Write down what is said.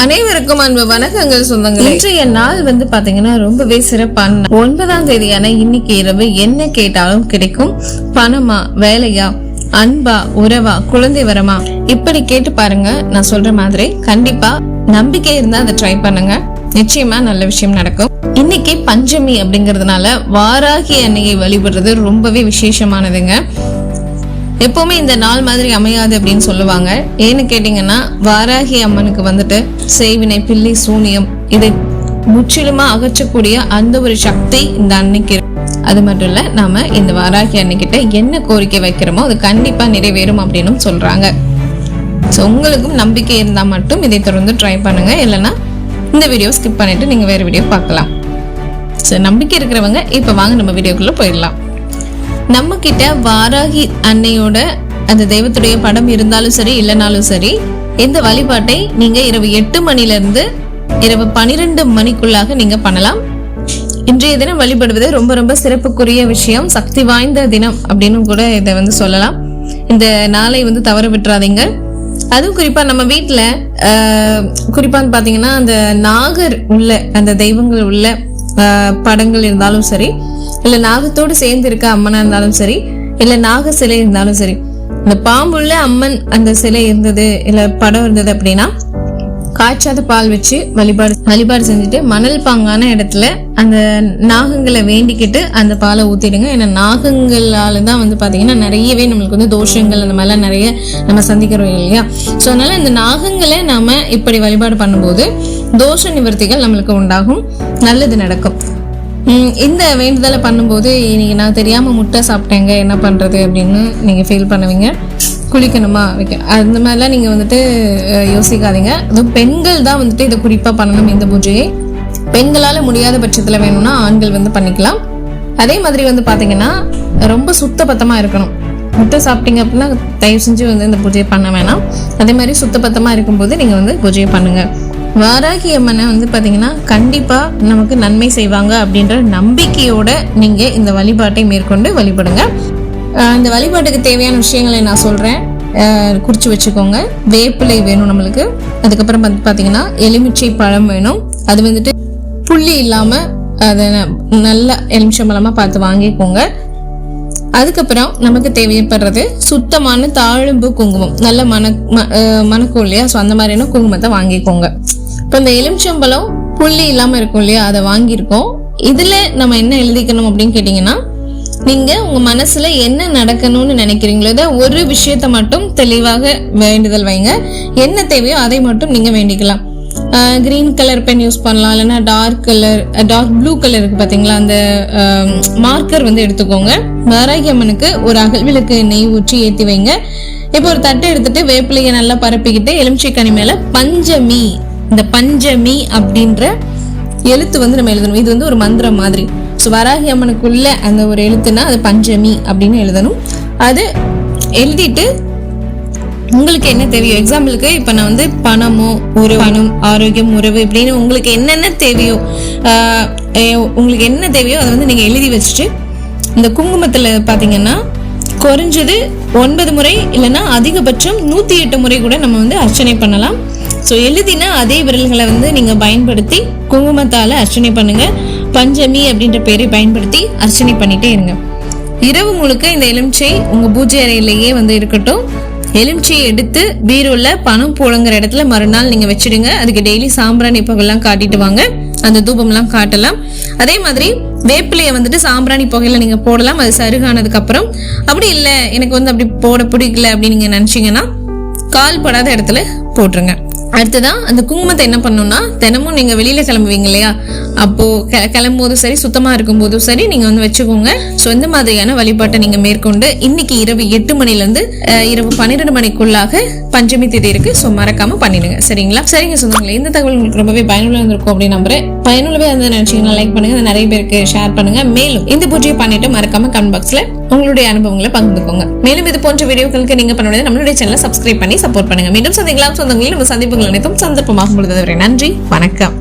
அனைவருக்கும் அன்பு வணக்கங்கள் சொந்தங்கள். இன்றைய நாள் வந்து பாத்தீங்கன்னா ரொம்பவே சிறப்பான ஒன்பதாம் தேதியான இன்னைக்கு இரவு என்ன கேட்டாலும் கிடைக்கும். பணமா வேலையா அன்பா உறவா குழந்தை வரமா? இப்படி கேட்டு பாருங்க. நான் சொல்ற மாதிரி கண்டிப்பா நம்பிக்கை இருந்தா அதை ட்ரை பண்ணுங்க. நிச்சயமா நல்ல விஷயம் நடக்கும். இன்னைக்கு பஞ்சமி அப்படிங்கறதுனால வாராகி அன்னையை வழிபடுறது ரொம்பவே விசேஷமானதுங்க. எப்பவுமே இந்த நாள் மாதிரி அமையாது அப்படின்னு சொல்லுவாங்க. ஏன்னு கேட்டீங்கன்னா வாராகி அம்மனுக்கு வந்துட்டு செய்வினை பில்லி சூனியம் இதை முற்றிலுமா அகற்றக்கூடிய அந்த ஒரு சக்தி இந்த அன்னைக்கு அது மட்டும் இல்ல நாம இந்த வாராகி அன்னைக்கிட்ட என்ன கோரிக்கை வைக்கிறோமோ அது கண்டிப்பா நிறைவேறும் அப்படின்னு சொல்றாங்க. ஸோ உங்களுக்கும் நம்பிக்கை இருந்தால் மட்டும் இதை தொடர்ந்து ட்ரை பண்ணுங்க. இல்லைன்னா இந்த வீடியோ ஸ்கிப் பண்ணிட்டு நீங்க வேற வீடியோ பார்க்கலாம். ஸோ நம்பிக்கை இருக்கிறவங்க இப்போ வாங்க நம்ம வீடியோக்குள்ள போயிடலாம். நம்ம கிட்ட வாராகி அன்னையோட அந்த தெய்வத்துடைய படம் இருந்தாலும் சரி இல்லைனாலும் சரி இந்த வழிபாட்டை நீங்க இரவு எட்டு மணில இருந்து இரவு பனிரெண்டு மணிக்குள்ளாக நீங்க பண்ணலாம். இன்றைய தினம் வழிபடுவது ரொம்ப ரொம்ப சிறப்புக்குரிய விஷயம். சக்தி வாய்ந்த தினம் அப்படின்னு கூட இதை வந்து சொல்லலாம். இந்த நாளை வந்து தவற விட்டுறாதீங்க. அதுவும் குறிப்பா நம்ம வீட்டுல ஆஹ், குறிப்பான்னு பாத்தீங்கன்னா அந்த நாகர் உள்ள அந்த தெய்வங்கள் உள்ள ஆஹ், படங்கள் இருந்தாலும் சரி இல்ல நாகத்தோடு சேர்ந்து இருக்க அம்மனா இருந்தாலும் சரி இல்ல நாக சிலை இருந்தாலும் சரி இந்த பாம்புள்ள அம்மன் அந்த சிலை இருந்தது இல்ல படம் இருந்தது அப்படின்னா காய்ச்சாத பால் வச்சு வழிபாடு வழிபாடு செஞ்சுட்டு மணல் பாங்கான இடத்துல அந்த நாகங்களை வேண்டிக்கிட்டு அந்த பாலை ஊத்திடுங்க. ஏன்னா நாகங்களால தான் வந்து பார்த்தீங்கன்னா நிறையவே நம்மளுக்கு வந்து தோஷங்கள் அந்த மாதிரிலாம் நிறைய நம்ம சந்திக்கிறோம் இல்லையா? ஸோ அதனால இந்த நாகங்களை நாம இப்படி வழிபாடு பண்ணும்போது தோஷ நிவர்த்திகள் நம்மளுக்கு உண்டாகும். நல்லது நடக்கும். இந்த வேண்டுதலை பண்ணும்போது இன்னைக்கு நான் தெரியாம முட்டை சாப்பிட்டேங்க என்ன பண்றது அப்படின்னு நீங்க ஃபீல் பண்ணுவீங்க. குளிக்கணுமா? வைக்க அந்த மாதிரிலாம் நீங்கள் வந்துட்டு யோசிக்காதீங்க. அதுவும் பெண்கள் தான் வந்துட்டு இதை குறிப்பாக பண்ணணும் இந்த பூஜையை. பெண்களால் முடியாத பட்சத்தில் வேணும்னா ஆண்கள் வந்து பண்ணிக்கலாம். அதே மாதிரி வந்து பார்த்தீங்கன்னா ரொம்ப சுத்த பத்தமாக இருக்கணும். முட்டை சாப்பிட்டீங்க அப்படின்னா தயவு செஞ்சு வந்து இந்த பூஜையை பண்ண வேணாம். அதே மாதிரி சுத்த இருக்கும்போது நீங்கள் வந்து பூஜையை பண்ணுங்கள் வாராகி அம்மனை வந்து பார்த்தீங்கன்னா கண்டிப்பாக நமக்கு நன்மை செய்வாங்க அப்படின்ற நம்பிக்கையோட நீங்கள் இந்த வழிபாட்டை மேற்கொண்டு வழிபடுங்க. இந்த வழிபாட்டுக்கு தேவையான விஷயங்களை நான் சொல்கிறேன் குறித்து வச்சுக்கோங்க. வேப்பிலை வேணும் நம்மளுக்கு. அதுக்கப்புறம் வந்து பார்த்தீங்கன்னா எலுமிச்சை பழம் வேணும். அது வந்துட்டு புள்ளி இல்லாமல் அதை நல்ல எலுமிச்சம்பழமா பார்த்து வாங்கிக்கோங்க. அதுக்கப்புறம் நமக்கு தேவைப்படுறது சுத்தமான தாழம்பு குங்குமம். நல்ல மன ம- மணக்கும் இல்லையா? ஸோ அந்த மாதிரியான குங்குமத்தை வாங்கிக்கோங்க. இப்போ இந்த எலுமிச்சம்பழம் புள்ளி இல்லாம இருக்கும் இல்லையா? அதை வாங்கியிருக்கோம். இதுல நம்ம என்ன எழுதிக்கணும் அப்படின்னு கேட்டிங்கன்னா நீங்க உங்க மனசுல என்ன நடக்கணும்னு நினைக்கிறீங்களோ இதை ஒரு விஷயத்தை மட்டும் தெளிவாக வேண்டுதல் வைங்க. என்ன தேவையோ அதை மட்டும் நீங்க வேண்டிக்கலாம். கிரீன் கலர் பென் யூஸ் பண்ணலாம் இல்லைன்னா dark colour dark blue colour இருக்கு பாத்தீங்களா? அந்த மார்க்கர் வந்து எடுத்துக்கோங்க. வாராகி அம்மனுக்கு ஒரு அகல் விளக்கு நெய் ஊற்றி ஏற்றி வைங்க. இப்போ ஒரு தட்டை எடுத்துட்டு வேப்பிலையை நல்லா பரப்பிக்கிட்டு எலுமிச்சைக்கனி மேலே பஞ்சமி இந்த பஞ்சமி அப்படின்ற எழுத்து வந்து நம்ம எழுதணும். இது வந்து ஒரு மந்திரம் மாதிரி. ஸோ வராகி அம்மனுக்குள்ள அந்த ஒரு எழுத்துனா அது பஞ்சமி அப்படின்னு எழுதணும். அது எழுதிட்டு உங்களுக்கு என்ன தேவையோ எக்ஸாம்பிளுக்கு இப்போ நான் வந்து பணமோ ஒரு பணம். ஆரோக்கியம் உறவு இப்படின்னு உங்களுக்கு என்னென்ன தேவையோ உங்களுக்கு என்ன தேவையோ அதை வந்து நீங்கள் எழுதி வச்சுட்டு இந்த குங்குமத்தில் பார்த்தீங்கன்னா குறைஞ்சது ஒன்பது முறை இல்லைன்னா அதிகபட்சம் நூற்றி எட்டு முறை கூட நம்ம வந்து அர்ச்சனை பண்ணலாம். ஸோ எழுதின அதே விரல்களை வந்து நீங்கள் பயன்படுத்தி குங்குமத்தால் அர்ச்சனை பண்ணுங்க. பஞ்சமி அப்படின்ற பேரை பயன்படுத்தி அர்ச்சனை பண்ணிட்டே இருங்க. இரவு முழுக்க இந்த எலுமிச்சை உங்கள் பூஜை அறையிலேயே வந்து இருக்கட்டும். எலுமிச்சையை எடுத்து பீரோல பணம் போடுங்கிற இடத்துல மறுநாள் நீங்க வச்சிடுங்க. அதுக்கு டெய்லி சாம்பிராணி புகையெல்லாம் காட்டிட்டு வாங்க. அந்த தூபம்லாம் காட்டலாம். அதே மாதிரி வேப்பிலையை வந்துட்டு சாம்பிராணி புகையில நீங்க போடலாம். அது சருகானதுக்கு அப்புறம். அப்படி இல்லை எனக்கு வந்து அப்படி போட பிடிக்கல அப்படின்னு நீங்க நினைச்சீங்கன்னா கால் படாத இடத்துல போட்டுருங்க. அடுத்ததான் அந்த குங்குமத்தை என்ன பண்ணணும்னா தினமும் நீங்க வெளியில கிளம்புவீங்க இல்லையா? அப்போ கெ- கிளம்பும்போதும் சரி சுத்தமா இருக்கும்போதும் சரி நீங்க வந்து வச்சுக்கோங்க. ஸோ இந்த மாதிரியான வழிபாட்டை நீங்க மேற்கொண்டு இன்னைக்கு இரவு எட்டு மணில இருந்து இரவு பன்னிரெண்டு மணிக்குள்ளாக பஞ்சமி தேதி இருக்கு ஸோ மறக்காம பண்ணிடுங்க. சரிங்களா? சரிங்க சொந்தங்களே இந்த தகவல் உங்களுக்கு ரொம்பவே பயனுள்ள இருந்திருக்கும் அப்படின்னு நம்புறேன். பயனுள்ளவே வந்து நினைச்சீங்கன்னா லைக் பண்ணுங்க. நிறைய பேருக்கு ஷேர் பண்ணுங்க. மேலும் இந்த பூஜையை பண்ணிட்டு மறக்காம கமெண்ட் பாக்ஸ்ல உங்களுடைய அனுபவங்களை பகிர்ந்துக்கோங்க. மேலும் இது போன்ற வீடியோக்களுக்கு நீங்க பண்ண நம்மளுடைய சேனலை சப்ஸ்கிரைப் பண்ணி சப்போர்ட் பண்ணுங்க. மீண்டும் சந்திக்கலாம். சொந்தங்களில் நம்ம சந்திப்புகள் அனைத்தும் சந்தர்ப்பமாகும் பொழுது நன்றி. வணக்கம்.